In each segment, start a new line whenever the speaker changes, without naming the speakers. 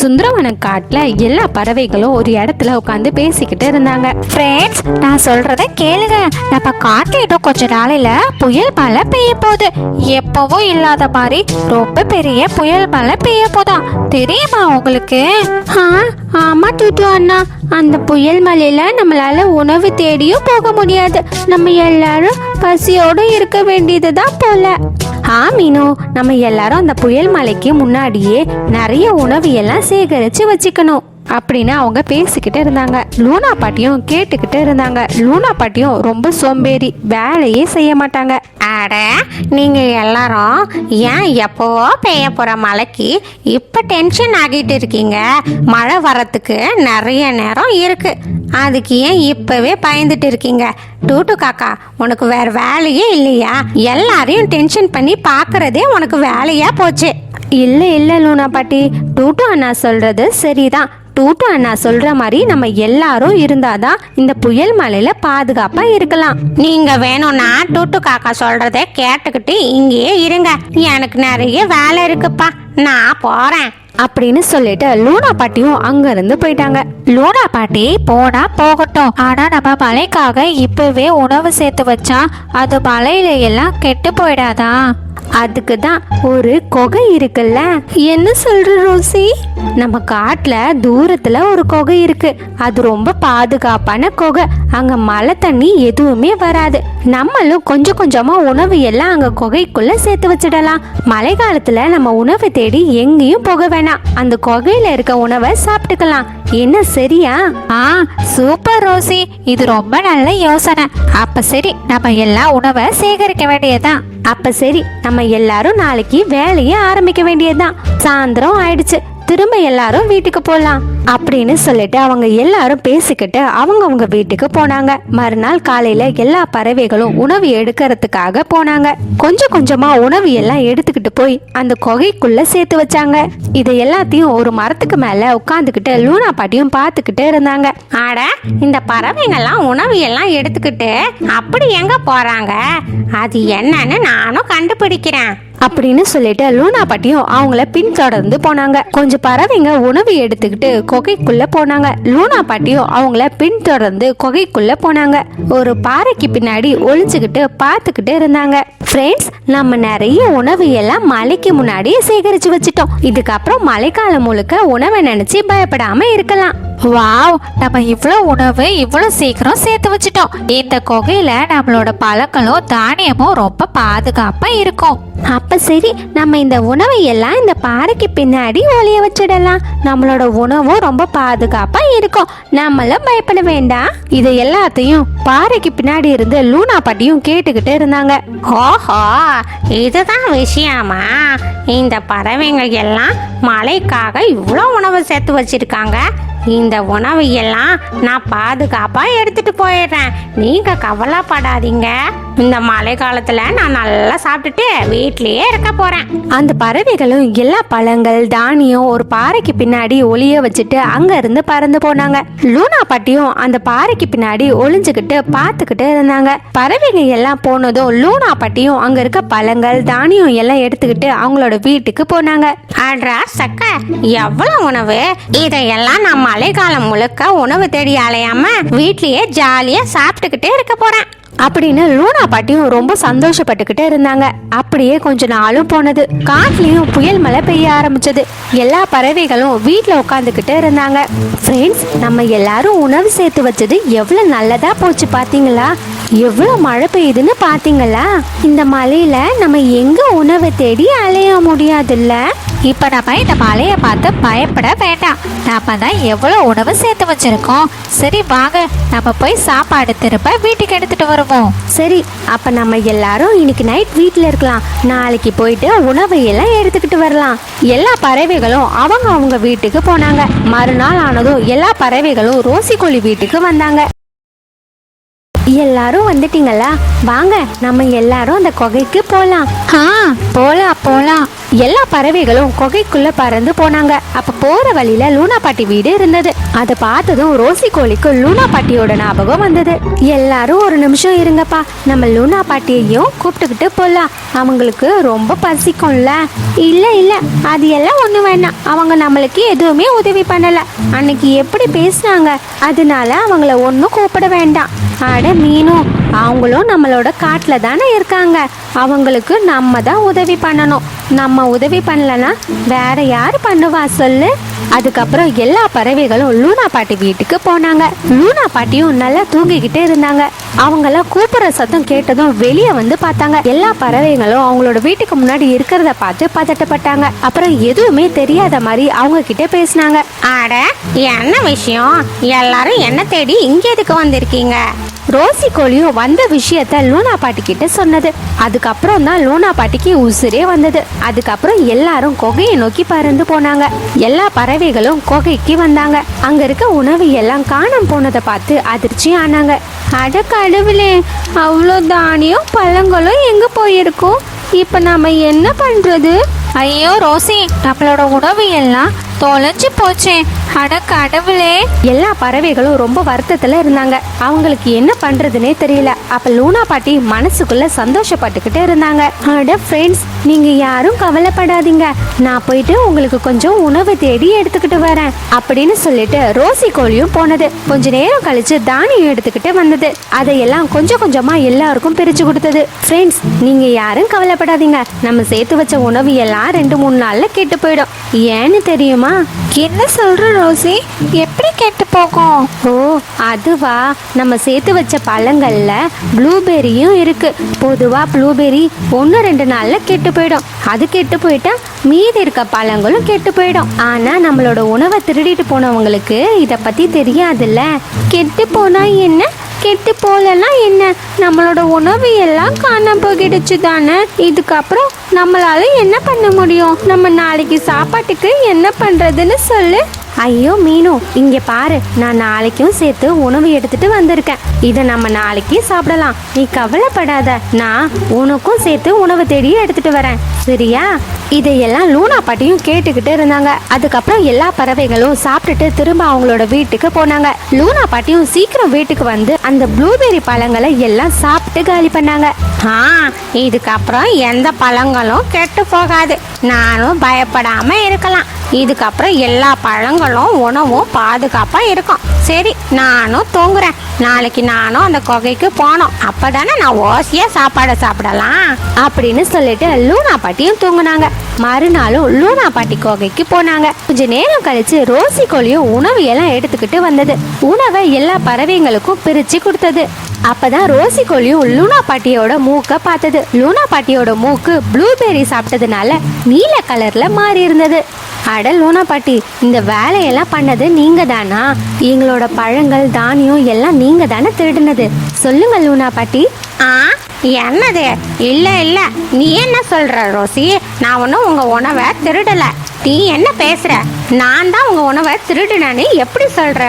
சுந்தரவன காட்டில் எல்லா பறவைகளும் ஒரு இடத்துல உட்காந்து பேசிக்கிட்டு இருந்தாங்க.
ஃப்ரெண்ட்ஸ் நான் சொல்கிறத கேளுங்க. நம்ம காட்டுல இன்னும் கொஞ்ச நாளையில் புயல் மழை பெய்ய போகுது. எப்போவும் இல்லாத மாதிரி ரொம்ப பெரிய புயல் மழை பெய்ய போதா தெரியுமா உங்களுக்கு?
ஆ ஆமா டூட்டு அண்ணா அந்த புயல் மலையில நம்மளால உணவு தேடியும் போக முடியாது. நம்ம எல்லாரும் பசியோட இருக்க வேண்டியதுதான் போல. ஆ மீனு நம்ம எல்லாரும் அந்த புயல் மலைக்கு முன்னாடியே நிறைய உணவு எல்லாம் சேகரிச்சு வச்சுக்கணும். அப்படின்னு அவங்க பேசிக்கிட்டு இருந்தாங்க. லூனா பாட்டியும் கேட்டுக்கிட்டே இருந்தாங்க. லூனா பாட்டியும் ரொம்ப சோம்பேறி வேலையே செய்ய மாட்டாங்க.
அட நீங்க எல்லாரும் ஏன் எப்போவோ பெய்ய போற மழைக்கு இப்ப டென்ஷன் ஆகிட்டு இருக்கீங்க? மழை வரத்துக்கு நிறைய நேரம் இருக்கு. அதுக்கு ஏன் இப்பவே பயந்துட்டு இருக்கீங்க? டூட்டு காக்கா உனக்கு வேற வேலையே இல்லையா? எல்லாரையும் டென்ஷன் பண்ணி பார்க்கறதே உனக்கு வேலையா போச்சு.
இல்ல இல்ல லூனா பாட்டி. டூட்டு அண்ணா சொல்றது சரிதான். டூட்டு அண்ணா சொல்ற மாதிரி நம்ம எல்லாரும் இருந்தாதான் இந்த புயல் மலையில பாதுகாப்பா இருக்கலாம்.
நீங்க வேணும்னா டூட்டு காக்கா சொல்றத கேட்டுக்கிட்டு இங்கேயே இருங்க. எனக்கு நிறைய வேலை இருக்குப்பா. நான் போறேன்.
அப்படின்னு சொல்லிட்டு லூனா பாட்டியும் அங்கிருந்து போயிட்டாங்க.
லூனா பாட்டி போனா போகட்டும். ஆனா நம்ம மலைக்காக இப்பவே உணவு சேர்த்து வச்சா அது மலையில எல்லாம் கெட்டு போயிடாதா?
அதுக்கு தான் ஒரு குகை இருக்குல்ல? என்ன சொல்ற ரோசி? நம்ம காட்டுல தூரத்துல ஒரு குகை இருக்கு. அது ரொம்ப பாதுகாப்பான குகை. அங்க மழை தண்ணி எதுவுமே வராது. நம்மளும் கொஞ்சம் கொஞ்சமா உணவு எல்லாம் அங்க குகைக்குள்ளே சேர்த்து வச்சிடலாம். மழை காலத்துல நம்ம உணவு தேடி எங்கேயும் போக வேணாம். அந்த குகையில் இருக்க உணவை சாப்பிட்டுக்கலாம். என்ன சரியா?
ஆ சூப்பர் ரோசி. இது ரொம்ப நல்ல யோசனை. அப்ப சரி நம்ம எல்லா உணவை சேகரிக்க வேண்டியதுதான்.
அப்ப சரி நம்ம எல்லாரும் நாளைக்கு வேலையை ஆரம்பிக்க வேண்டியதுதான். சாயந்தரம் ஆயிடுச்சு. திரும்ப எல்லாரும் வீட்டுக்கு போகலாம் அப்படின்னு சொல்லிட்டு அவங்க எல்லாரும் பேசிக்கிட்டு அவங்க அவங்க வீட்டுக்கு போனாங்க. மறுநாள் காலையில எல்லா பறவைகளும் உணவு எடுக்கிறதுக்காக போனாங்க. கொஞ்சம் கொஞ்சமா உணவு எல்லாம் எடுத்துக்கிட்டு போய் அந்த கொகைக்குள்ள சேர்த்து வச்சாங்க. இதை எல்லாத்தையும் ஒரு மரத்துக்கு மேல உட்காந்துக்கிட்டு லூனா பாட்டியும் பார்த்துக்கிட்டு இருந்தாங்க.
ஆட இந்த பறவைங்கள்லாம் உணவு எல்லாம் எடுத்துக்கிட்டு அப்படி எங்க போறாங்க? அது என்னன்னு நானும் கண்டுபிடிக்கிறேன்.
அப்படின்னு சொல்லிட்டு லூனா பாட்டியும் அவங்கள பின்தொடர்ந்து போனாங்க. கொஞ்சம் பறவைங்க உணவு எடுத்துக்கிட்டு கொகைக்குள்ள போனாங்க. லூனா பாட்டியும் அவங்கள பின்தொடர்ந்து கொகைக்குள்ள போனாங்க. ஒரு பாறைக்கு பின்னாடி ஒளிஞ்சுக்கிட்டு பார்த்துக்கிட்டு இருந்தாங்க. ஃப்ரெண்ட்ஸ் நம்ம நிறைய உணவு எல்லாம் மழைக்கு முன்னாடியே சேகரிச்சு வச்சுட்டோம். இதுக்கப்புறம் மழைக்காலம் முழுக்க உணவை நினைச்சு பயப்படாம இருக்கலாம்.
வாவ் நம்ம இவ்வளோ உணவு இவ்வளோ சீக்கிரம் சேர்த்து வச்சிட்டோம். இந்த குகையில நம்மளோட பழங்களும் தானியமும் ரொம்ப பாதுகாப்பா இருக்கும்.
அப்போ சரி நம்ம இந்த உணவை எல்லாம் இந்த பாறைக்கு பின்னாடி ஒளிய வச்சிடலாம். நம்மளோட உணவும் ரொம்ப பாதுகாப்பா இருக்கும். நம்மளும் பயப்பட வேண்டாம். இது எல்லாத்தையும் பாறைக்கு பின்னாடி இருந்து லூனா பாட்டியும் கேட்டுக்கிட்டு இருந்தாங்க.
ஓஹோ இதுதான் விஷயமா? இந்த பறவைங்க எல்லாம் மழைக்காக இவ்வளோ உணவு சேர்த்து வச்சிருக்காங்க. இந்த உணவு எல்லாம் நான் பாதுகாப்பாக எடுத்துட்டு போயிடுறேன். நீங்கள் கவலைப்படாதீங்க. இந்த மழை காலத்துல நான் நல்லா சாப்பிட்டுட்டு வீட்லயே இருக்க போறேன்.
அந்த பறவைகளும் எல்லா பழங்கள் தானியம் ஒரு பாறைக்கு பின்னாடி ஒளிய வச்சுட்டு அங்க இருந்து பறந்து போனாங்க. லூனா பாட்டியும் அந்த பாறைக்கு பின்னாடி ஒளிஞ்சுக்கிட்டு பார்த்துக்கிட்டு இருந்தாங்க. பறவைங்க எல்லாம் போனதும் லூனா பாட்டியும் அங்க இருக்க பழங்கள் தானியம் எல்லாம் எடுத்துக்கிட்டு அவங்களோட வீட்டுக்கு போனாங்க.
அட்ரா சக்க எவ்வளவு உணவு? இதையெல்லாம் நான் மழைக்காலம் முழுக்க உணவு தேடி அலையாம வீட்லயே ஜாலியா சாப்பிட்டுக்கிட்டே இருக்க போறேன்.
அப்படின்னு லூனா பாட்டியும் ரொம்ப சந்தோஷப்பட்டுக்கிட்டே இருந்தாங்க. அப்படியே கொஞ்ச நாளும் போனது. காட்டுலயும் புயல் மழை பெய்ய ஆரம்பிச்சது. எல்லா பறவைகளும் வீட்ல உட்காந்துக்கிட்டே இருந்தாங்க. ஃப்ரெண்ட்ஸ் நம்ம எல்லாரும் உணவு சேர்த்து வச்சது எவ்வளவு நல்லதா போச்சு பாத்தீங்களா? எவ்வளோ மழை பெய்யுதுன்னு பார்த்தீங்களா இந்த மலையில் நம்ம எங்க உணவை தேடி அலைய முடியாதுல்ல?
இப்போ நம்ம இந்த மலையை பார்த்து பயப்பட வேண்டாம். நாம தான் எவ்வளோ உணவு சேர்த்து வச்சிருக்கோம். சரி வாங்க. நம்ம போய் சாப்பாடு திரும்ப வீட்டுக்கு எடுத்துட்டு வருவோம்.
சரி அப்போ நம்ம எல்லாரும் இன்னைக்கு நைட் வீட்டில் இருக்கலாம். நாளைக்கு போயிட்டு உணவை எல்லாம் எடுத்துக்கிட்டு வரலாம். எல்லா பறவைகளும் அவங்க அவங்க வீட்டுக்கு போனாங்க. மறுநாள் ஆனதும் எல்லா பறவைகளும் ரோசிக்கொழி வீட்டுக்கு வந்தாங்க. எல்லாரும் வந்துட்டீங்களா? வாங்க நம்ம எல்லாரும் அந்த குகைக்கு போலாம்.
ஆ போலாம் போலாம்.
எல்லா பறவைகளும் குகைக்குள்ள பறந்து போனாங்க. அப்ப போற வழியில லூனா பாட்டி வீடு இருந்தது. அதை பார்த்ததும் ரோசி கோழிக்கு லூனா பாட்டியோட ஞாபகம் வந்தது. எல்லாரும் ஒரு நிமிஷம் இருங்கப்பா. நம்ம லூனா பாட்டியையும் கூப்பிட்டுக்கிட்டு போலாம். அவங்களுக்கு ரொம்ப பசிக்கும்ல. இல்ல இல்ல அது எல்லாம் ஒண்ணு வேணாம். அவங்க நம்மளுக்கு எதுவுமே உதவி பண்ணல. அன்னைக்கு எப்படி பேசினாங்க? அதனால அவங்கள ஒன்றும் கூப்பிட வேண்டாம். அட மீனும் அவங்களும் நம்மளோட காட்டில் தானே இருக்காங்க. அவங்களுக்கு நம்ம தான் உதவி பண்ணணும். நம்ம உதவி பண்ணலன்னா வேற யார் பண்ணுவா சொல்லு? அதுக்கப்புறம் எல்லா பறவைகளும் லூனா பாட்டி வீட்டுக்கு போனாங்க. லூனா பாட்டியும் நல்லா தூங்கிக்கிட்டே இருந்தாங்க. அவங்கெல்லாம் கூப்பிடுற சத்தம் கேட்டதும் வெளியே வந்து பார்த்தாங்க. எல்லா பறவைகளும் அவங்களோட வீட்டுக்கு முன்னாடி இருக்கிறத பார்த்து பதட்டப்பட்டாங்க. அப்புறம் எதுவுமே தெரியாத மாதிரி அவங்க கிட்ட பேசினாங்க.
அட என்ன விஷயம்? எல்லாரும் என்ன தேடி இங்க எதுக்கு வந்திருக்கீங்க?
ரோசி கோழியும் வந்த விஷயத்த லூனா பாட்டி கிட்ட சொன்னது. அதுக்கப்புறம் தான் லூனா பாட்டிக்கு உசுரே வந்தது. அதுக்கப்புறம் எல்லாரும் குகையை நோக்கி பறந்து போனாங்க. எல்லா பறவைகளும் குகைக்கு வந்தாங்க. அங்க இருக்க உணவு எல்லாம் காணாம போனதை பார்த்து அதிர்ச்சி ஆனாங்க. அட கடவுளே அவ்வளோ தானியம் பழங்களும் எங்க போயிருக்கும் இப்ப நாம என்ன பண்றது?
ஐயோ ரோசி நம்மளோட உணவு எல்லாம் தொலைஞ்சு போச்சே. அட கடவுளே.
எல்லா பறவைகளும் ரொம்ப வருத்தத்துல இருந்தாங்க. அவங்களுக்கு என்ன பண்றதுனே தெரியல. அப்ப லூனா பாட்டி மனசுக்குள்ள சந்தோஷப்பட்டுக்கிட்டு இருந்தாங்க. அட ஃப்ரெண்ட்ஸ் நீங்க யாரும் கவலைப்படாதீங்க. நான் போயிட்டு உங்களுக்கு கொஞ்சம் உணவு தேடி எடுத்துக்கிட்டு வரேன் அப்படின்னு சொல்லிட்டு ரோசி கோழியும் போனது. கொஞ்ச நேரம் கழிச்சு தானியம் எடுத்துக்கிட்டு வந்தது. அதையெல்லாம் கொஞ்சம் கொஞ்சமா எல்லாருக்கும் பிரிச்சு கொடுத்தது. ஃப்ரெண்ட்ஸ் நீங்க யாரும் கவலைப்படாதீங்க. நம்ம சேர்த்து வச்ச உணவு எல்லாம் ரெண்டு மூணு நாள்ல கெட்டு போயிடும். ஏன்னு தெரியுமா?
என்ன சொல்ற ரோசி எப்படி கெட்டு போகும்?
ஓ அதுவா. நம்ம சேர்த்து வச்ச பழங்கள்ல ப்ளூபெரியும் இருக்கு. பொதுவா ப்ளூபெரி ஒன்று ரெண்டு நாள்ல கெட்டு போயிடும். அது கெட்டு போயிட்டா மீதி இருக்க பழங்களும் கெட்டு போயிடும். ஆனா நம்மளோட உணவை திருடிட்டு போனவங்களுக்கு இத பத்தி தெரியாதுல்ல. கெட்டு போனா என்ன? கெட்டு போலன்னா என்ன? நம்மளோட உணவு எல்லாம் காணாம போகிடுச்சு தானே? இதுக்கப்புறம் நம்மளால என்ன பண்ண முடியும்? நம்ம நாளைக்கு சாப்பாட்டுக்கு என்ன பண்றதுன்னு சொல்லு. ஐயோ மீனு இங்க பாரு. நான் நாளைக்கும் சேர்த்து உணவு எடுத்துட்டு வந்திருக்கேன். இதை நம்ம நாளைக்கு சாப்பிடலாம். நீ கவலைப்படாத. நான் உனக்கும் சேர்த்து உணவு தேடி எடுத்துட்டு வரேன். சரியா? இதையெல்லாம் லூனா பாட்டியும் கேட்டுக்கிட்டு இருந்தாங்க. அதுக்கப்புறம் எல்லா பறவைகளும் சாப்பிட்டுட்டு திரும்ப அவங்களோட வீட்டுக்கு போனாங்க. லூனா பாட்டியும் சீக்கிரம் வீட்டுக்கு வந்து அந்த ப்ளூபெரி பழங்களை எல்லாம் சாப்பிட்டு காலி பண்ணாங்க.
ஆ இதுக்கப்புறம் எந்த பழங்களும் கெட்டு போகாது. நானும் பயப்படாம இருக்கலாம். இதுக்கப்புறம் எல்லா பழங்களும் உணவும் பாதுகாப்பா இருக்கும். சரி நானும் தூங்குறேன். நாளைக்கு நானும் அந்த குகைக்கு போனோம். அப்பதானே நான் ஓசியா சாப்பாடை சாப்பிடலாம்.
அப்படின்னு சொல்லிட்டு லூனா பாட்டியும் தூங்குனாங்க. மறுநாளும் லூனா பாட்டி கோகைக்கு போனாங்க. கொஞ்ச நேரம் கழிச்சு ரோசி கோழியும் உணவு எல்லாம் எடுத்துக்கிட்டு வந்தது. உணவை எல்லா பறவைங்களுக்கும் பிரிச்சு கொடுத்தது. அப்பதான் ரோசி கோழியும் லூனா பாட்டியோட மூக்க பார்த்தது. லூனா பாட்டியோட மூக்கு ப்ளூபெர்ரி சாப்பிட்டதுனால நீல கலர்ல மாறி இருந்தது. அட லூனா பாட்டி இந்த வேலையெல்லாம் பண்ணது நீங்க தானா எங்களோட பழங்கள் தானியம் எல்லாம் நீங்க தானே திருடினது. சொல்லுங்க லூனா பாட்டி.
ஆ என்னது? இல்ல இல்ல. நீ என்ன சொல்ற ரோசி? நான் ஒன்றும் உங்க உணவை திருடல. நீ என்ன பேசுற? நான் தான் உங்க உணவை திருடுனேன்னு எப்படி சொல்ற?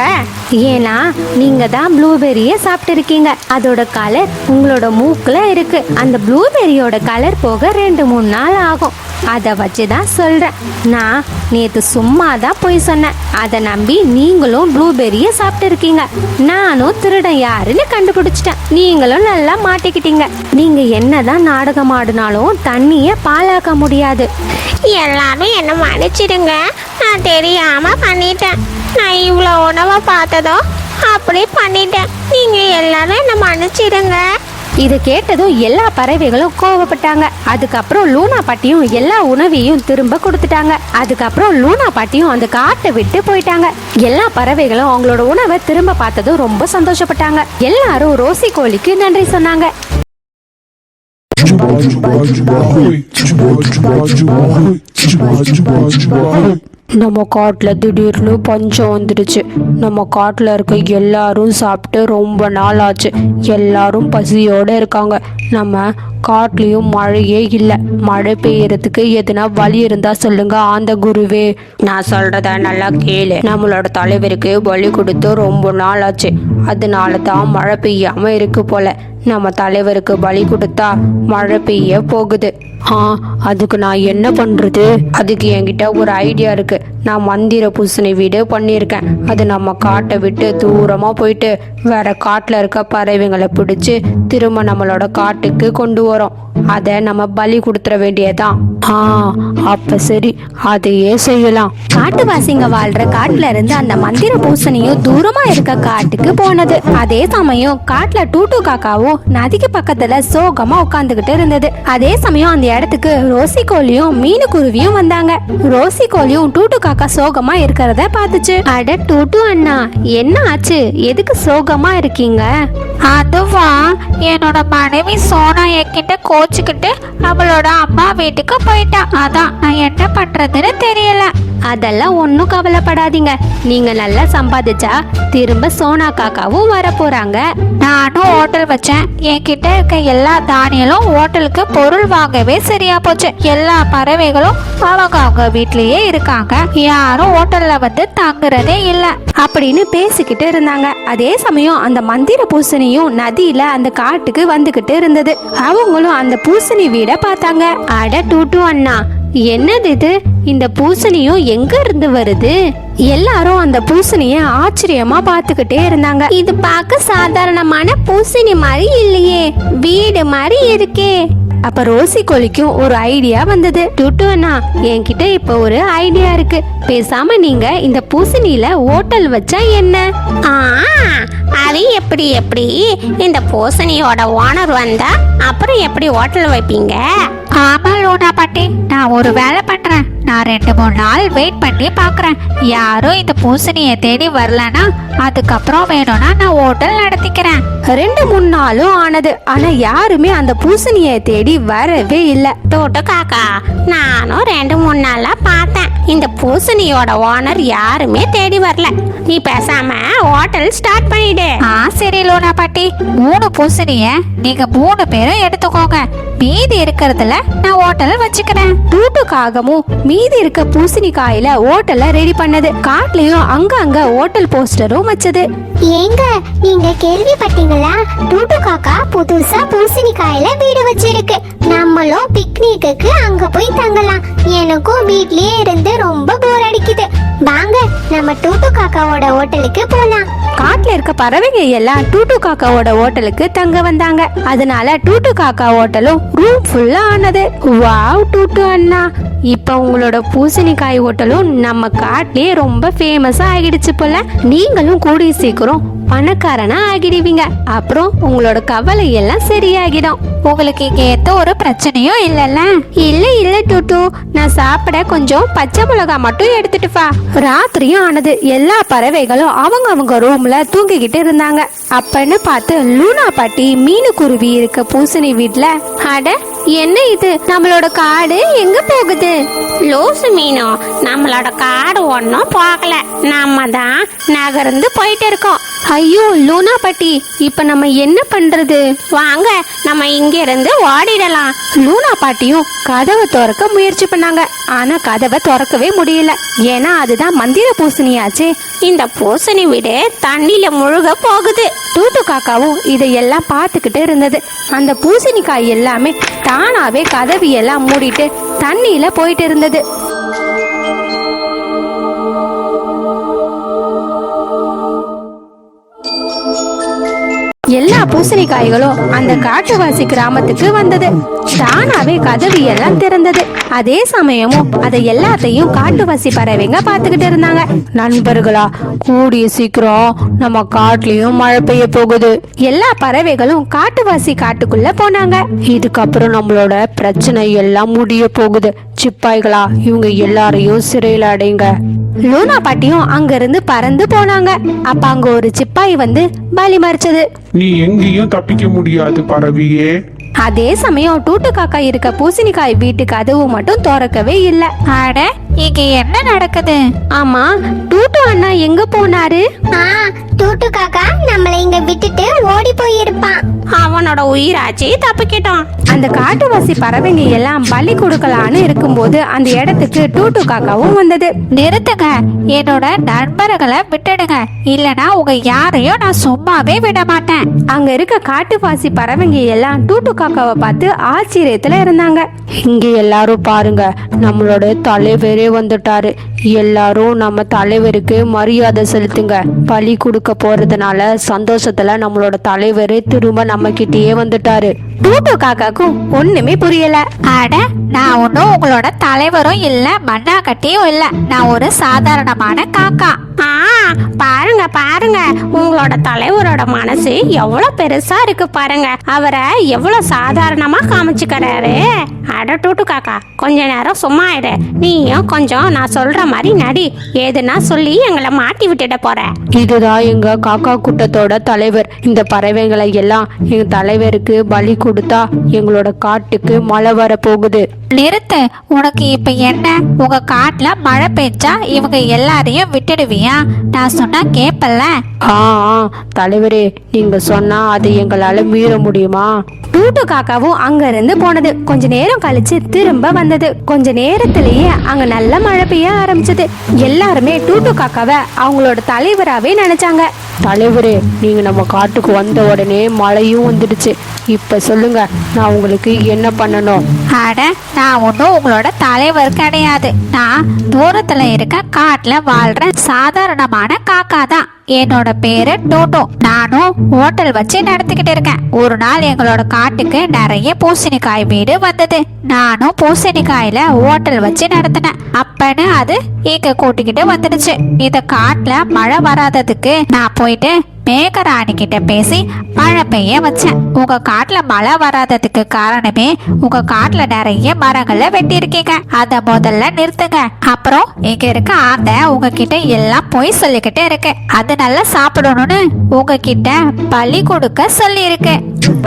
ஏன்னா நீங்க தான் ப்ளூபெரியை சாப்பிட்டுருக்கீங்க. அதோட கலர் உங்களோட மூக்குல இருக்கு. அந்த ப்ளூபெரியோட கலர் போக ரெண்டு மூணு நாள் ஆகும். அதை வச்சு தான் சொல்கிறேன் நான் நேற்று சும்மா தான் போய் சொன்னேன். அதை நம்பி நீங்களும் ப்ளூபெரியை சாப்பிட்டுருக்கீங்க. நானும் திருடன் யாருன்னு கண்டுபிடிச்சிட்டேன். நீங்களும் நல்லா மாட்டிக்கிட்டீங்க. நீங்கள் என்ன தான் நாடகம் ஆடினாலும் தண்ணியை பாலாக்க முடியாது.
எல்லாரும் என்ன மன்னிச்சிடுங்க. நான் தெரியாமல் பண்ணிட்டேன். நான் இவ்வளோ உணவை பார்த்ததோ அப்படி பண்ணிட்டேன். நீங்கள் எல்லாரும் என்ன மன்னிச்சிடுங்க.
இதை கேட்டதும் எல்லா பறவைகளும் கோவப்பட்டாங்க அதுக்கப்புறம் லூனா பாட்டியும் எல்லா உணவையும் திரும்ப கொடுத்துட்டாங்க அதுக்கப்புறம் லூனா பாட்டியும் அந்த காட்டை விட்டு போயிட்டாங்க எல்லா பறவைகளும் அவங்களோட உணவை திரும்ப பார்த்ததும் ரொம்ப சந்தோஷப்பட்டாங்க எல்லாரும் ரோசி கோழிக்கு நன்றி சொன்னாங்க
நம்ம காட்டில் திடீர்னு பஞ்சம் வந்துடுச்சு. நம்ம காட்டில் இருக்க எல்லாரும் சாப்பிட்டு ரொம்ப நாள் ஆச்சு எல்லாரும் பசியோடு இருக்காங்க. நம்ம காட்டுலயும் மழையே இல்லை. மழை பெய்யறதுக்கு எதுனா வழி இருந்தா சொல்லுங்க ஆந்த குருவே. நான் சொல்றத நல்லா கேளு. நம்மளோட தலைவருக்கு பலி கொடுத்து ரொம்ப நாள் ஆச்சு. அதனால தான் மழை பெய்யாம இருக்கு போல. நம்ம தலைவருக்கு பலி கொடுத்தா மழை பெய்ய போகுது. ஆ அதுக்கு நான் என்ன பண்றது? அதுக்கு என்கிட்ட ஒரு ஐடியா இருக்கு. நான் மந்திர பூசணி வீடு பண்ணியிருக்கேன். அது நம்ம காட்டை விட்டு தூரமா போயிட்டு வேற காட்டுல இருக்க பறவைங்களை பிடிச்சு திரும்ப நம்மளோட காட்டுக்கு கொண்டு வரோம் அதை நம்ம பலி கொடுத்துட வேண்டியதான் ஆ அப்ப சரி அதையே செய்யலாம்.
காட்டுவாசிங்க வாழ்ற காட்டுல இருந்து அந்த மந்திர பூசணியும் தூரமா இருக்க காட்டுக்கு போனது. அதே சமயம் காட்டுல டூட்டு காக்காவும் நதிக்கு பக்கத்துல சோகமா உட்காந்துக்கிட்டு இருந்தது. அதே சமயம் அந்த இடத்துக்கு ரோசி கோழியும் மீனு குருவியும் வந்தாங்க. ரோசி கோழியும் டூட்டு காக்கா சோகமா இருக்கிறத பார்த்துச்சு. அட டூட்டு அண்ணா என்ன ஆச்சு? எதுக்கு சோகமா இருக்கீங்க?
அதுவா என்னோட மனைவி சோனா என்கிட்ட கோச்சுக்கிட்டு அவளோட அம்மா வீட்டுக்கு போயிட்டான் அதான் நான் என்ன பண்றதுன்னு தெரியல.
அதெல்லாம் ஒன்றும் கவலைப்படாதீங்க. நீங்க நல்லா சம்பாதிச்சா திரும்ப சோனா காக்காவும் வர போறாங்க
நானும் ஹோட்டல் வச்சேன். என்கிட்ட இருக்க எல்லா தானியலும் ஹோட்டலுக்கு பொருள் வாங்கவே சரியா போச்சு. எல்லா பறவைகளும் அவங்க அவங்க வீட்லயே இருக்காங்க. யாரும் ஹோட்டல்ல வந்து தங்குறதே இல்லை.
அப்படின்னு பேசிக்கிட்டு இருந்தாங்க. அதே சமயம் அந்த மந்திர பூசணியும் நதியில அந்த காட்டுக்கு வந்துகிட்டு இருந்தது. அவங்களும் அந்த பூசணி வீட பார்த்தாங்க. அட டூட்டு அண்ணா என்னது இது? இந்த பூசணியும் எங்க இருந்து வருது? எல்லாரும் அந்த பூசணிய ஆச்சரியமா பார்த்துக்கிட்டே இருந்தாங்க. இது பார்க்க சாதாரணமான பூசணி மாதிரி இல்லையே. வீடு மாதிரி இருக்கே. அப்ப ரோசி கோழிக்கும் ஒரு ஐடியா வந்தது. டுட்டு அண்ணா என்கிட்ட இப்ப ஒரு ஐடியா இருக்கு. பேசாம நீங்க இந்த பூசணியில ஹோட்டல் வச்சா என்ன?
ஆ அது எப்படி எப்படி? இந்த பூசணியோட ஓனர் வந்தா அப்புறம் எப்படி ஹோட்டல் வைப்பீங்க?
ஆமா லோனா பாட்டி நான் ஒரு வேலை பண்றேன். நான் ரெண்டு மூணு நாள் வெயிட் பண்ணி பார்க்கறேன். யாரும் இந்த பூசணியை தேடி வரலனா அதுக்கப்புறம் வேணும்னா நான் ஹோட்டல் நடத்திக்கிறேன்.
ரெண்டு மூணு நாளும் ஆனது. ஆனா யாருமே அந்த பூசணியை தேடி வரவே இல்லை.
டோட்டு காக்கா நானும் ரெண்டு மூணு நாளா பார்த்தேன். இந்த பூசணியோட ஓனர் யாருமே தேடி வரல. நீ பேசாம ஹோட்டல் ஸ்டார்ட் பண்ணிடு.
ஆ சரி லோனா பாட்டி. மூணு பூசணிய நீங்க மூணு பேரும் எடுத்துக்கோங்க. மீதி இருக்கிறதுல நான் ஹோட்டல் வச்சுக்கிறேன்.
டூட்டுக்காகவும் மீதி இருக்க பூசணிக்காயில ஹோட்டல்ல ரெடி பண்ணது. காட்டுலயும் அங்க அங்க ஹோட்டல் போஸ்டரும் வச்சது.
ஏங்க நீங்க கேள்விப்பட்டீங்களா? டூட்டு காக்கா புதுசா பூசணிக்காயில வீடு வச்சிருக்கு. நம்மளும் பிக்னிக்கு அங்க போய் தங்கலாம். எனக்கும் வீட்லயே இருந்து ரொம்ப போர் அடிக்குது. வாங்க நம்ம டூட்டு காக்காவோட ஹோட்டலுக்கு போலாம்.
காட்டுல இருக்க பறவைங்க எல்லாம் டூட்டு காக்காவோட ஹோட்டலுக்கு தங்க வந்தாங்க. அதனால டூட்டு காக்கா ஹோட்டலும் ரூம் ஃபுல்லா ஆனது. வாவ் டூட்டு அண்ணா. இப்ப உங்களோட பூசணிக்காய் ஹோட்டலும் நம்ம காட்டிலேயே ரொம்ப ஃபேமஸாக ஆகிடுச்சு போல. நீங்களும் கூடிய சீக்கிரம் பணக்காரனா ஆகிடுவீங்க. அப்புறம் உங்களோட கவலை எல்லாம் சரியாகிடும்.
உங்களுக்கு இங்க எந்த ஒரு பிரச்சனையும் இல்லைல்ல?
இல்ல இல்ல டூட்டு நான் சாப்பிட கொஞ்சம் பச்சை மிளகா மட்டும் எடுத்துட்டு வா. ராத்திரியும் ஆனது. எல்லா பறவைகளும் அவங்க அவங்க ரூம்ல தூங்கிக்கிட்டு இருந்தாங்க. அப்பன்னு பார்த்து லூனா பாட்டி மீனு குருவி இருக்க பூசணி வீட்டுல அட என்ன இது? நம்மளோட காடு எங்க போகுது?
லூசு மீனும் நம்மளோட காடு ஒன்றும் போகல. நம்ம தான் நகர்ந்து போயிட்டு இருக்கோம்.
ஐயோ லூனா பாட்டி இப்ப நம்ம என்ன பண்றது?
வாங்க நம்ம இங்க இருந்து ஓடிடலாம்.
லூனா பாட்டியும் கதவை திறக்க முயற்சி பண்ணாங்க. ஆனா கதவை திறக்கவே முடியல. ஏன்னா அதுதான் மந்திர பூசணியாச்சே.
இந்த பூசணி வீடு தண்ணியில முழுக போகுது.
டூட்டு காக்காவும் இதையெல்லாம் பார்த்துக்கிட்டு இருந்தது. அந்த பூசணிக்காய் எல்லாமே தானாவே கதவியெல்லாம் மூடிட்டு தண்ணியில போயிட்டு இருந்தது. எல்லா பூசணிக்காய்களும் அந்த காட்டுவாசி கிராமத்துக்கு வந்தது. தானாவே கதவு எல்லாம் திறந்தது. அதே சமயமும் அதை எல்லாத்தையும் காட்டுவாசி பறவைங்க பார்த்துக்கிட்டு இருந்தாங்க.
நண்பர்களா கூடிய சீக்கிரம் நம்ம காட்டுலயும் மழை பெய்ய போகுது.
எல்லா பறவைகளும் காட்டுவாசி காட்டுக்குள்ள போனாங்க.
இதுக்கப்புறம் நம்மளோட பிரச்சனை எல்லாம் முடிய போகுது. சிப்பாய்களா இவங்க எல்லாரையும் சிறையில் அடைங்க
லூனா பாட்டியும் அங்க இருந்து பறந்து போனாங்க. அப்ப அங்க ஒரு சிப்பாய் வந்து பலி மறிச்சது.
நீ எங்கேயும் தப்பிக்க முடியாது பறவையே
அதே சமயம் டூட்டு காக்கா இருக்க பூசணிக்காய் வீட்டு கதவு மட்டும் திறக்கவே இல்ல.
அட இங்க என்ன நடக்குது?
ஆமா டூட்டு அண்ணா எங்க போனாரு?
ஆ டூட்டு காக்கா நம்மளை இங்க விட்டுட்டு ஓடி போயிருப்பான்.
அவனோட உயிராச்சு தப்பிக்கிட்டோம்
அந்த காட்டுவாசி பறவைங்க எல்லாம் பலி கொடுக்கலான்னு இருக்கும்போது அந்த இடத்துக்கு டூட்டு காக்காவும் வந்தது.
நிறுத்துங்க. என்னோட நண்பர்களை விட்டுடுங்க. இல்லனா உங்க யாரையும் நான் சும்மாவே விட மாட்டேன்.
அங்க இருக்க காட்டுவாசி பறவைங்க எல்லாம் டூட்டு காக்காவை பார்த்து ஆச்சரியத்துல இருந்தாங்க.
இங்க எல்லாரும் பாருங்க நம்மளோட தலைவரே வந்துட்டாரு. எல்லாரும் நம்ம தலைவருக்கு மரியாதை செலுத்துங்க. பலி கொடுக்க போறதுனால சந்தோஷத்துல நம்மளோட தலைவர் திரும்ப நம்ம கிட்டயே வந்துட்டாரு.
டூட்டு காக்காக்கும் ஒண்ணுமே புரியல.
அட நான் ஒன்றும் உங்களோட தலைவரும் இல்ல மண்ணாக்கட்டியும் இல்ல. நான் ஒரு சாதாரணமான காக்கா.
ஆ பாருங்க பாருங்க. உங்களோட தலைவரோட மனசு எவ்வளவு பெருசா இருக்கு பாருங்க. அவரை எவ்வளவு சாதாரணமா காமிச்சுக்கிறாரு அட டூட்டு காக்கா கொஞ்ச நேரம் சும்மா இரு. நீயும் கொஞ்சம் நான் சொல்ற மாதிரி நடி. ஏதுன்னா சொல்லி எங்களை மாட்டி விட்டுட போற.
இதுதான் எங்க காக்கா கூட்டத்தோட தலைவர். இந்த பறவைகளை எல்லாம் எங்க தலைவருக்கு பலி கொடுத்தா எங்களோட காட்டுக்கு மழை வர போகுது.
நிறுத்து உனக்கு இப்ப என்ன? உங்க காட்டுல மழை பெஞ்சா இவங்க எல்லாரையும் விட்டுடுவியா? நான் சொன்னா கேப்பல்ல.
ஆ ஆ, தலைவரே நீங்க சொன்னா அதை எங்களால மீற முடியுமா?
டூட்டு காக்காவும் அங்க இருந்து போனது. கொஞ்ச நேரம் கழிச்சு திரும்ப வந்தது. கொஞ்ச நேரத்திலேயே அங்க நல்ல மழை பெய்ய ஆரம்பிச்சது. எல்லாருமே டூட்டு காக்காவை அவங்களோட தலைவராவே நினைச்சாங்க.
தலைவரே நீங்கள் நம்ம காட்டுக்கு வந்த உடனே மழையும் வந்துடுச்சு. இப்போ சொல்லுங்க நான் உங்களுக்கு என்ன பண்ணணும்?
அட நான் ஒன்றும் உங்களோட தலைவர் கிடையாது. நான் தூரத்தில் இருக்க காட்டில் வாழ்ற சாதாரணமான காக்கா தான். என்னோட பேரு டோட்டோ. நானும் ஹோட்டல் வச்சு நடத்திக்கிட்டு இருக்கேன். ஒரு நாள் எங்களோட காட்டுக்கு நிறைய பூசணிக்காய் வீடு வந்தது. நானும் பூசணிக்காயில ஹோட்டல் வச்சு நடத்தினேன். அப்பன்னு அது இங்க கூட்டிக்கிட்டு வந்துடுச்சு. இந்த காட்டுல மழை வராததுக்கு நான் போயிட்டு மேகராணி கிட்ட பேசி மழை பெய்ய வச்சேன். உங்க காட்டுல மழை வராததுக்கு காரணமே உங்க காட்டுல நிறைய மரங்களை வெட்டியிருக்கீங்க. அத முதல்ல நிறுத்துங்க. அப்புறம் இங்க இருக்க ஆந்தை உங்ககிட்ட எல்லாம் பொய் சொல்லிக்கிட்டே இருக்கு. அது நல்லா சாப்பிடணும்னு உங்ககிட்ட பலி கொடுக்க சொல்லி இருக்கு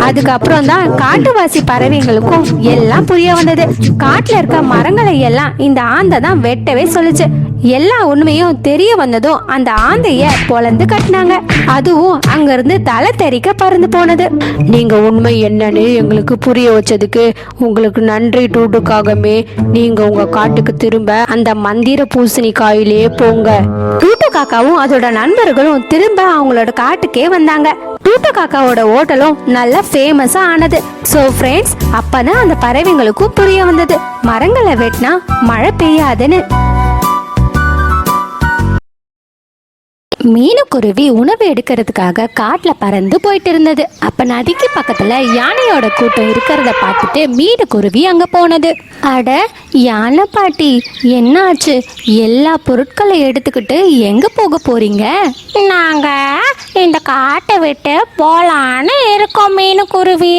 அதுக்கப்புறம் தான் காட்டுவாசி பறவைங்களுக்கும் எல்லாம் புரிய வந்தது. காட்டுல இருக்க மரங்களை எல்லாம் இந்த ஆந்தை தான் வெட்டவே சொல்லுச்சு. எல்லா உண்மையும் தெரிய வந்ததும் அந்த ஆந்தைய பொழந்து கட்டினாங்க. அதுவும் அங்கிருந்து தலை தெறிக்க பறந்து போனது.
நீங்க உண்மை என்னன்னு எங்களுக்கு புரிய வச்சதுக்கு உங்களுக்கு நன்றி டூட்டுக்காகவே நீங்க உங்க காட்டுக்கு திரும்ப அந்த மந்திர பூசணிக்காயிலே போங்க.
டூட்டு காக்காவும் அதோட நண்பர்களும் திரும்ப அவங்களோட காட்டுக்கே வந்தாங்க. டூட்டு காக்காவோட ஹோட்டலும் நல்லா ஃபேமஸா ஆனது. ஸோ ஃப்ரெண்ட்ஸ் அப்பதான் அந்த பறவைங்களுக்கும் புரிய வந்தது. மரங்களை வெட்டினா மழை பெய்யாதுன்னு. மீனுக்குருவி உணவு எடுக்கிறதுக்காக காட்டுல பறந்து போயிட்டு இருந்தது அப்ப நதிக்கு பக்கத்துல யானையோட கூட்டம் இருக்கிறத பார்த்துட்டு மீனுக்குருவி அங்க போனது. அட யானை பாட்டி என்னாச்சு? எல்லா பொருட்களை எடுத்துக்கிட்டு எங்க போக போறீங்க?
நாங்க இந்த காட்டை விட்டு போலான்னு இருக்கோம் மீனு குருவி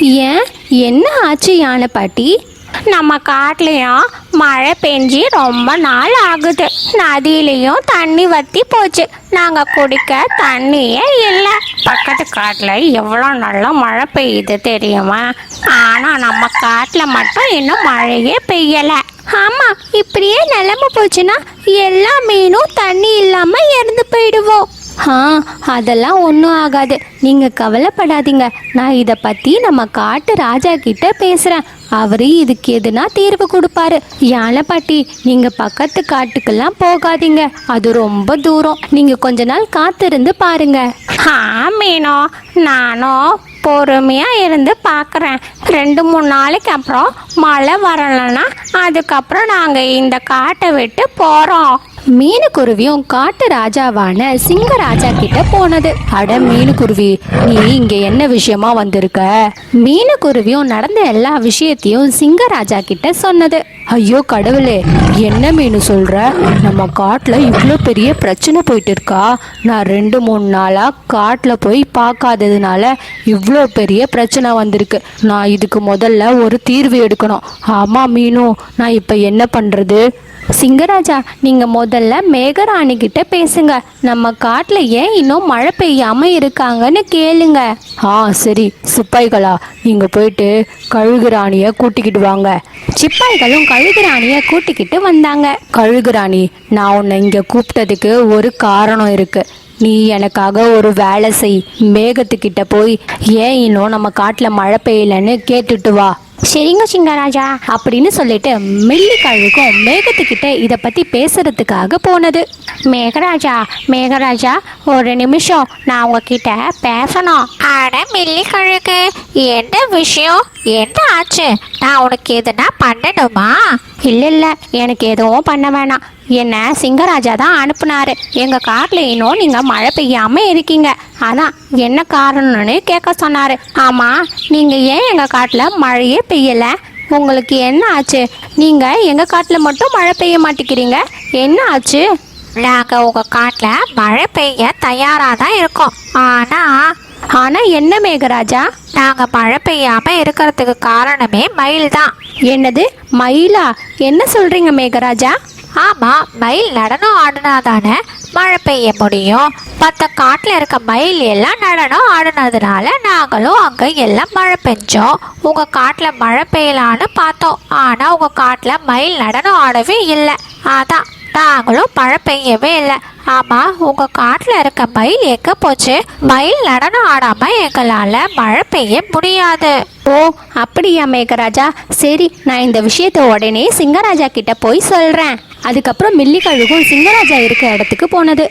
ஏன்? என்ன ஆச்சு யானை பாட்டி?
நம்ம காட்டிலையும் மழை பெஞ்சு ரொம்ப நாள் ஆகுது. நதியிலையும் தண்ணி வத்தி போச்சு. நாங்க குடிக்க தண்ணியே இல்லை. பக்கத்து காட்டில் எவ்வளோ நல்லா மழை பெய்யுது தெரியுமா? ஆனா நம்ம காட்டில் மட்டும் இன்னும் மழையே பெய்யலை.
ஆமா இப்படியே நிலைமை போச்சுன்னா எல்லா மீனும் தண்ணி இல்லாம இறந்து போயிடுவோம். ஆ அதெல்லாம் ஒன்றும் ஆகாது. நீங்கள் கவலைப்படாதீங்க. நான் இதை பற்றி நம்ம காட்டு ராஜா கிட்ட பேசுகிறேன் அவரு இதுக்கு எதுனா தீர்வு கொடுப்பாரு. யானைப்பாட்டி பாட்டி பக்கத்து காட்டுக்கெல்லாம் போகாதீங்க. அது ரொம்ப தூரம். நீங்கள் கொஞ்ச நாள் காத்திருந்து பாருங்க.
ஆ மீனோ நானும் பொறுமையாக இருந்து பார்க்குறேன் ரெண்டு மூணு நாளைக்கு அப்புறம் மழை வரலைன்னா அதுக்கப்புறம் நாங்கள் இந்த காட்டை விட்டு போகிறோம்
மீனுக்குருவியும் காட்டு ராஜாவான சிங்கராஜா கிட்ட போனது.
அட மீனுக்குருவி நீ இங்க என்ன விஷயமா வந்திருக்க?
மீனுக்குருவியும் நடந்த எல்லா விஷயத்தையும் சிங்கராஜா கிட்ட சொன்னது.
ஐயோ கடவுளே என்ன மீனு சொல்ற? நம்ம காட்டுல இவ்வளோ பெரிய பிரச்சனை போயிட்டு இருக்கா நான் ரெண்டு மூணு நாளா காட்டுல போய் பார்க்காததுனால இவ்வளோ பெரிய பிரச்சனை வந்திருக்கு. நான் இதுக்கு முதல்ல ஒரு தீர்வு எடுக்கணும். ஆமா மீனு நான் இப்ப என்ன பண்றது?
சிங்கராஜா நீங்க முதல்ல மேகராணி கிட்ட பேசுங்க. நம்ம காட்டுல ஏன் இன்னும் மழை பெய்யாம இருக்காங்கன்னு கேளுங்க.
ஆ சரி. சிப்பாய்களா நீங்க போயிட்டு கழுகு ராணிய கூட்டிக்கிட்டு வாங்க.
சிப்பாய்களும் கழுகுராணிய கூட்டிக்கிட்டு வந்தாங்க.
கழுகு ராணி நான் உன்னை இங்க கூப்பிட்டதுக்கு ஒரு காரணம் இருக்கு. நீ எனக்காக ஒரு வேலை செய். மேகத்துக்கிட்ட போய் ஏன் இன்னும் நம்ம காட்டுல மழை பெய்யலன்னு கேட்டுட்டு வா.
சரிங்க சிங்கராஜா.
அப்படின்னு சொல்லிட்டு மில்லிக்கழுகும் மேகத்துக்கிட்ட இதை பற்றி பேசுறதுக்காக போனது.
மேகராஜா மேகராஜா ஒரு நிமிஷம். நான் உங்ககிட்ட பேசணும்.
அட மில்லி என்ன விஷயம்? என்ன ஆச்சு? நான் உனக்கு எதுனா பண்ணணுமா?
இல்லை இல்லை எனக்கு எதுவும் பண்ண வேணாம். என்ன சிங்கராஜா தான் அனுப்புனாரு. எங்கள் காட்டில் இன்னும் நீங்கள் மழை பெய்யாமல் இருக்கீங்க. அதான் என்ன காரணம்னு கேட்க சொன்னார். ஆமாம் நீங்கள் ஏன் எங்கள் காட்டில் மழையே பெய்யலை? உங்களுக்கு என்ன ஆச்சு? நீங்கள் எங்கள் காட்டில் மட்டும் மழை பெய்ய மாட்டேங்கிறீங்க? என்ன ஆச்சு?
நாங்கள் உங்கள் காட்டில் மழை பெய்ய தயாராக தான் இருக்கோம். ஆனால்
ஆனா என்ன மேகராஜா?
நாங்கள் மழை பெய்யாமல் இருக்கிறதுக்கு காரணமே மயில் தான்
என்னது? மயிலா? என்ன சொல்றீங்க மேகராஜா?
ஆமாம் மயில் நடனம் ஆடினாதானே மழை பெய்ய முடியும். மற்ற காட்டில் இருக்க மயில் எல்லாம் நடனம் ஆடினதுனால நாங்களும் அங்கே எல்லாம் மழை பெஞ்சோம். உங்கள் காட்டில் மழை பெய்யலான்னு பார்த்தோம். ஆனால் உங்கள் காட்டில் மயில் நடனம் ஆடவே இல்லை. அதான். நாங்களும் மழை பெய்யவே இல்லை. ஆமாம் உங்கள் காட்டில் இருக்க மயில் எங்கே போச்சு? மயில் நடனம் ஆடாமல் எங்களால் மழை பெய்ய முடியாது.
ஓ அப்படியா மேகராஜா. சரி நான் இந்த விஷயத்தை உடனே சிங்கராஜா கிட்ட போய் சொல்றேன்.
அதுக்கப்புறம் மில்லிக்கழுகும் சிங்கராஜா இருக்க இடத்துக்கு போனது.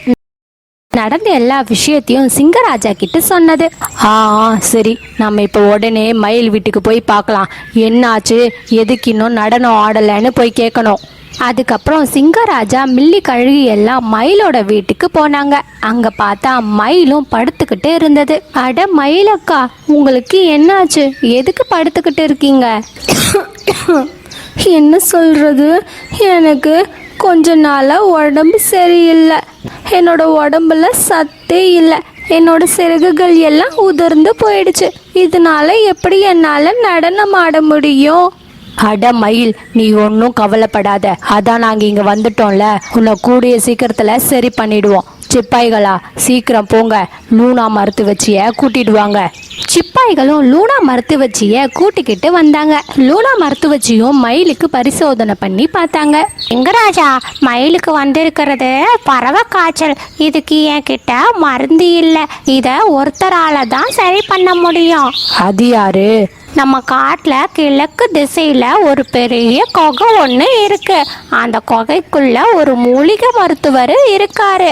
நடந்த எல்லா விஷயத்தையும் சிங்கராஜா கிட்ட சொன்னது.
ஆ ஆ, சரி நம்ம இப்போ உடனே மயில் வீட்டுக்கு போய் பார்க்கலாம். என்னாச்சு? எதுக்கு இன்னும் நடனம் ஆடலைன்னு போய் கேட்கணும்.
அதுக்கப்புறம் சிங்கராஜா மில்லி கழுகு எல்லாம் மயிலோட வீட்டுக்கு போனாங்க. அங்க பார்த்தா மயிலும் படுத்துக்கிட்டு இருந்தது. அட மயிலக்கா உங்களுக்கு என்னாச்சு? எதுக்கு படுத்துக்கிட்டு இருக்கீங்க? என்ன சொல்றது? எனக்கு கொஞ்ச நாளா உடம்பு சரியில்லை. என்னோட உடம்புல சத்தே இல்லை. என்னோட சிறகுகள் எல்லாம் உதிர்ந்து போயிடுச்சு. இதனால எப்படி என்னால நடனம் ஆட முடியும்?
அட மயில் நீ ஒன்றும் கவலைப்படாத. அதான் நாங்கள் இங்கே வந்துட்டோம்ல. உன்னை கூடிய சீக்கிரத்தில் சரி பண்ணிடுவோம். சிப்பாய்களா சீக்கிரம் போங்க. லூனா மறுத்து வச்சிய கூட்டிடுவாங்க
சிப்பாய்களும் லூனா மருத்துவச்சிய கூட்டிக்கிட்டு வந்தாங்க. லூனா மருத்துவச்சியும் மயிலுக்கு பரிசோதனை பண்ணி பார்த்தாங்க.
சிங்கராஜா மயிலுக்கு வந்திருக்கிறது பறவை காய்ச்சல். இதுக்கு என்கிட்ட மருந்து இல்லை. இதை ஒருத்தரால தான் சரி பண்ண முடியும்.
அது யாரு?
நம்ம காட்டில் கிழக்கு திசையில் ஒரு பெரிய குகை ஒன்று இருக்குது அந்த குகைக்குள்ள ஒரு மூலிகை மருத்துவர் இருக்காரு.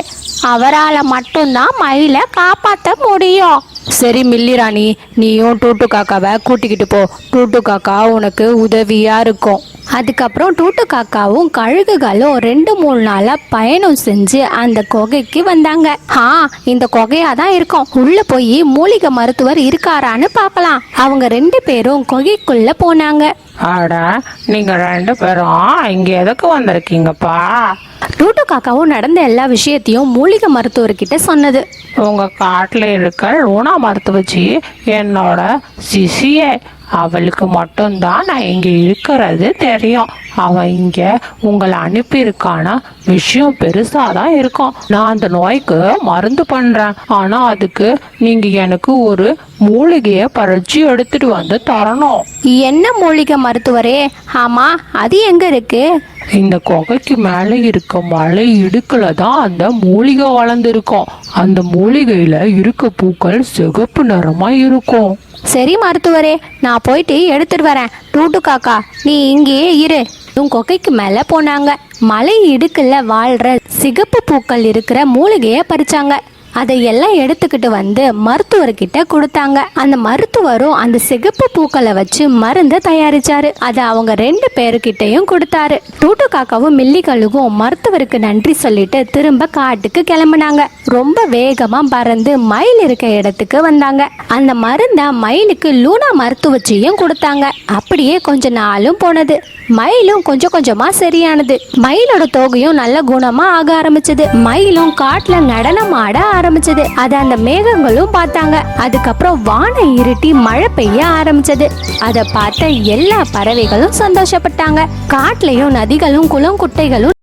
அவரால் மட்டும்தான் மயிலை காப்பாற்ற முடியும்.
சரி மில்லிராணி நீயும் டூட்டு காக்காவை கூட்டிக்கிட்டு போ. டூட்டு காக்கா உனக்கு உதவியா இருக்கும்.
அதுக்கப்புறம் டூட்டு காக்காவும் கழுகுகளும் ரெண்டு மூணு நாளா பயணம் செஞ்சு அந்த குகைக்கு வந்தாங்க. ஆ இந்த குகையா தான் இருக்கும். உள்ள போய் மூலிகை மருத்துவர் இருக்காரான்னு பார்க்கலாம் அவங்க ரெண்டு பேரும் குகைக்குள்ள போனாங்க.
அட நீங்க ரெண்டு பேரும் இங்க எதுக்கு வந்திருக்கீங்கப்பா?
டூட்டு காக்காவும் நடந்த எல்லா விஷயத்தையும் மூலிகை மருத்துவர்கிட்ட சொன்னது.
உங்கள் காட்டில் இருக்கிற லூனா மருத்துவச்சி என்னோட சிசியை அவளுக்கு மட்டும்தான் நான் இங்க இருக்கிறது தெரியும். அவ இங்க உங்களை அனுப்பியிருக்கான? விஷயம் பெருசா தான் இருக்கும். நான் அந்த நோய்க்கு மருந்து பண்றேன். ஆனா அதுக்கு நீங்க எனக்கு ஒரு மூலிகையை பறிச்சு எடுத்துட்டு வந்து தரணும்.
என்ன மூலிகை மருத்துவரே? ஆமா அது எங்க இருக்கு?
இந்த குகைக்கு மேலே இருக்க மலை இடுக்குல தான் அந்த மூலிகை வளர்ந்துருக்கும். அந்த மூலிகையில இருக்க பூக்கள் சிகப்பு நிறமா இருக்கும்.
சரி மருத்துவரே நான் போயிட்டு எடுத்துட்டு வரேன். டூட்டு காக்கா நீ இங்கேயே இரு. உன் கொக்கைக்கு மேலே போனாங்க. மலை இடுக்குல வாழ்ற சிகப்பு பூக்கள் இருக்கிற மூலிகையை பறிச்சாங்க. அதை எல்லாம் எடுத்துக்கிட்டு வந்து மருத்துவர்கிட்ட கொடுத்தாங்க. அந்த மருத்துவரும் அந்த சிகப்பு பூக்களை வச்சு மருந்து தயாரிச்சாரு. அதை அவங்க ரெண்டு பேருக்கிட்டையும் கொடுத்தாரு. டூட்டு காக்காவும் மில்லிகளுக்கும் மருத்துவருக்கு நன்றி சொல்லிட்டு திரும்ப காட்டுக்கு கிளம்புனாங்க. ரொம்ப வேகமா பறந்து மயில் இருக்க இடத்துக்கு வந்தாங்க. அந்த மருந்த மயிலுக்கு லூனா மருத்துவச்சியும் கொடுத்தாங்க. அப்படியே கொஞ்ச நாளும் போனது. மயிலும் கொஞ்சம் கொஞ்சமா சரியானது. மயிலோட தோகையும் நல்ல குணமா ஆக ஆரம்பிச்சது. மயிலும் காட்டுல நடனம் ஆட ஆரம்பிச்சது. அதை அந்த மேகங்களும் பார்த்தாங்க. அதுக்கப்புறம் வானம் இருட்டி மழை பெய்ய ஆரம்பிச்சது. அதை பார்த்த எல்லா பறவைகளும் சந்தோஷப்பட்டாங்க. காட்டுலயும் நதிகளும் குளம் குட்டைகளும்